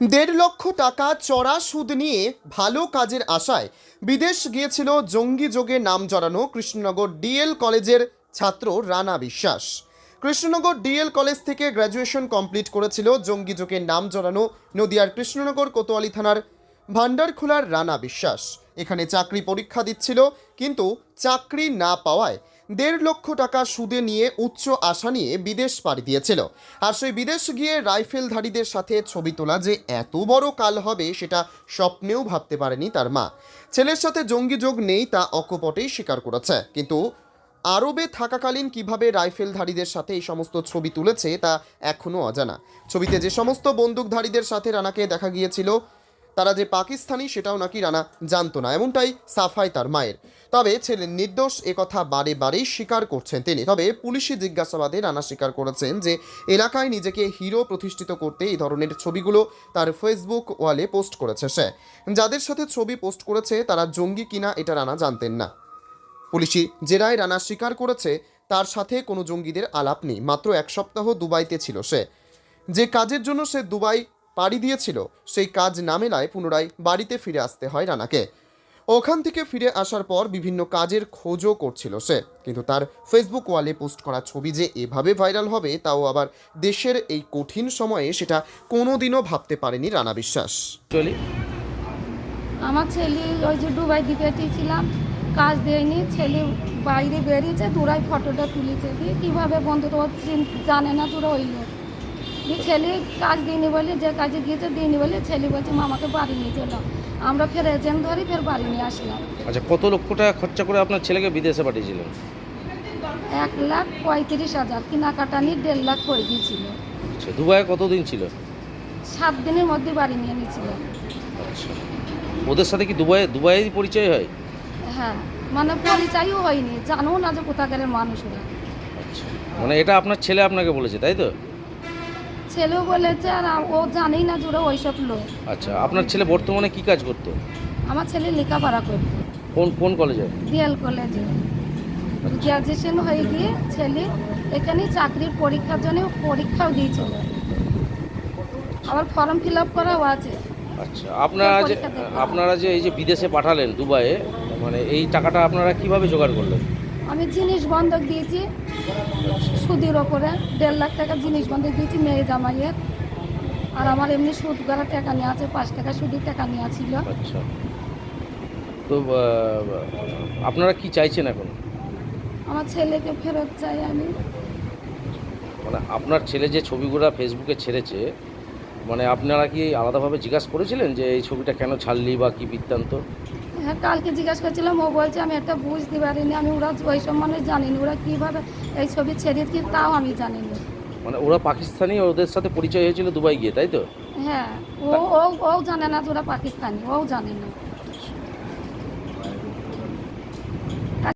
দেড় লক্ষ টাকা চড়া সুদ নিয়ে ভালো কাজের আশায় বিদেশ গিয়েছিল জঙ্গি যোগে নাম জড়ানো কৃষ্ণনগর ডিএল কলেজের ছাত্র রানা বিশ্বাস। কৃষ্ণনগর ডিএল কলেজ থেকে গ্র্যাজুয়েশন কমপ্লিট করেছিল জঙ্গি যোগে নাম জড়ানো নদিয়ার কৃষ্ণনগর কোতোয়ালি থানার ভান্ডারখোলার রানা বিশ্বাস। এখানে চাকরি পরীক্ষা দিচ্ছিল, কিন্তু চাকরি না পাওয়ায় দেড় লক্ষ টাকা সুদে নিয়ে উচ্চ আশা নিয়ে বিদেশ পাড়ি দিয়েছিল। আর সেই বিদেশ গিয়ে রাইফেলধারীদের সাথে ছবি তোলা যে এত বড় কাল হবে সেটা স্বপ্নেও ভাবতে পারেনি তার মা। ছেলের সাথে জঙ্গি যোগ নেই তা অকপটেই স্বীকার করেছে। কিন্তু আরবে থাকাকালীন কীভাবে রাইফেলধারীদের সাথে এই সমস্ত ছবি তুলেছে তা এখনও অজানা। ছবিতে যে সমস্ত বন্দুকধারীদের সাথে রানাকে দেখা গিয়েছিল, তারা যে পাকিস্তানি সেটাও নাকি রানা জানতো না। এমনটাই সাফাই তার মায়ের। তবে ছেলের নির্দোষ একথা বারে বারেই স্বীকার করছেন তিনি। তবে পুলিশি জিজ্ঞাসাবাদে রানা স্বীকার করেছেন যে, এলাকায় নিজেকে হিরো প্রতিষ্ঠিত করতে এই ধরনের ছবিগুলো তার ফেসবুক ওয়ালে পোস্ট করেছে সে। যাদের সাথে ছবি পোস্ট করেছে, তারা জঙ্গি কিনা এটা রানা জানতেন না। পুলিশি জেরায় রানা স্বীকার করেছে, তার সাথে কোনো জঙ্গিদের আলাপ নেই। মাত্র এক সপ্তাহ দুবাইতে ছিল সে। যে কাজের জন্য সে দুবাই পাড়ি দিয়েছিল, সেই কাজ না মেলায় পুনরায় বাড়িতে ফিরে আসতে হয় রানাকে। ওখান থেকে ফিরে আসার পর বিভিন্ন কাজের খোঁজও করছিল সে। কিন্তু তার ফেসবুক ওয়ালে পোস্ট করা ছবি যে এভাবে ভাইরাল হবে তাও আবার দেশের এই কঠিন সময়ে সেটা কোনোদিনও ভাবতে পারেনি রানা বিশ্বাস। চলি। আমার ছেলে ওই যে দুবাই দিকে ছিলাম কাজ দেয়নি ছেলে বাইরে বেরিয়েছে তোরাই ফটোটা তুলেছে। দিয়ে কীভাবে বন্ধু তো জানে না তোরা ওই লোক। দিয়ে ছেলে কাজ দিইনি বলে যে কাজে গিয়েছে দিইনি বলে ছেলে বলছে মামাকে বাড়ি নিয়ে চলো। আমরা ফের এজেন্ট ধরি ফের বাড়ি নিয়ে আসলাম। আচ্ছা কত লক্ষ টাকা খরচা করে আপনার ছেলেকে বিদেশে পাঠিয়েছিলেন? এক লাখ পঁয়ত্রিশ হাজার কেনাকাটা নিয়ে দেড় লাখ করে দিয়েছিল। আচ্ছা দুবাইয়ে কতদিন ছিল? সাত দিনের মধ্যে বাড়ি নিয়ে নিয়েছিল। আচ্ছা ওদের সাথে কি দুবাই দুবাইয়েরই পরিচয় হয়? হ্যাঁ মানে পরিচয়ও হয়নি জানো না যে কোথাকার মানুষ ওরা আচ্ছা মানে এটা আপনার ছেলে আপনাকে বলেছে তাই তো? ছেলেও বলেছে আর ও জানেই না জুড়ে ওইসব লোক। আচ্ছা আপনার ছেলে বর্তমানে কি কাজ করতো? আমার ছেলে লেখাপড়া করতো। কোন কোন কলেজে? ডিএল কলেজে। গ্র্যাজুয়েশন হয়ে গিয়ে ছেলে এখানে চাকরির পরীক্ষার জন্য পরীক্ষাও দিয়েছিল। আবার ফর্ম ফিল আপ করাও আছে। আচ্ছা আপনারা যে আপনারা যে এই যে বিদেশে পাঠালেন দুবাইয়ে মানে এই টাকাটা আপনারা কীভাবে জোগাড় করলেন? আমি জিনিস বন্ধক দিয়েছি সুদের ওপরে দেড় লাখ টাকা জিনিস বন্ধক দিয়েছি মেয়ে জামাইয়ের। আর আমার এমনি সুদ করা টাকা নেওয়া আছে পাঁচ টাকা সুদের টাকা নেওয়া ছিল। আচ্ছা। তো আপনারা কি চাইছেন এখন? আমার ছেলেকে ফেরত চাই আমি। মানে আপনার ছেলে যে ছবিগুলো ফেসবুকে ছেড়েছে মানে আপনারা কি আলাদাভাবে জিজ্ঞাসা করেছিলেন যে এই ছবিটা কেন ছাড়লি বা কি বৃত্তান্ত? হ্যাঁ কালকে জিজ্ঞাসা করছিলাম ও বলছে আমি একটা বুঝতে পারিনি আমি ওরা ওই সম্বন্ধে জানি জানিনি ওরা কীভাবে এই ছবি ছেড়েছি তাও আমি জানি না মানে ওরা পাকিস্তানি ওদের সাথে পরিচয় হয়েছিল দুবাই গিয়ে তাই তো? হ্যাঁ ও ও ও জানে না যে ওরা পাকিস্তানি ও জানে না।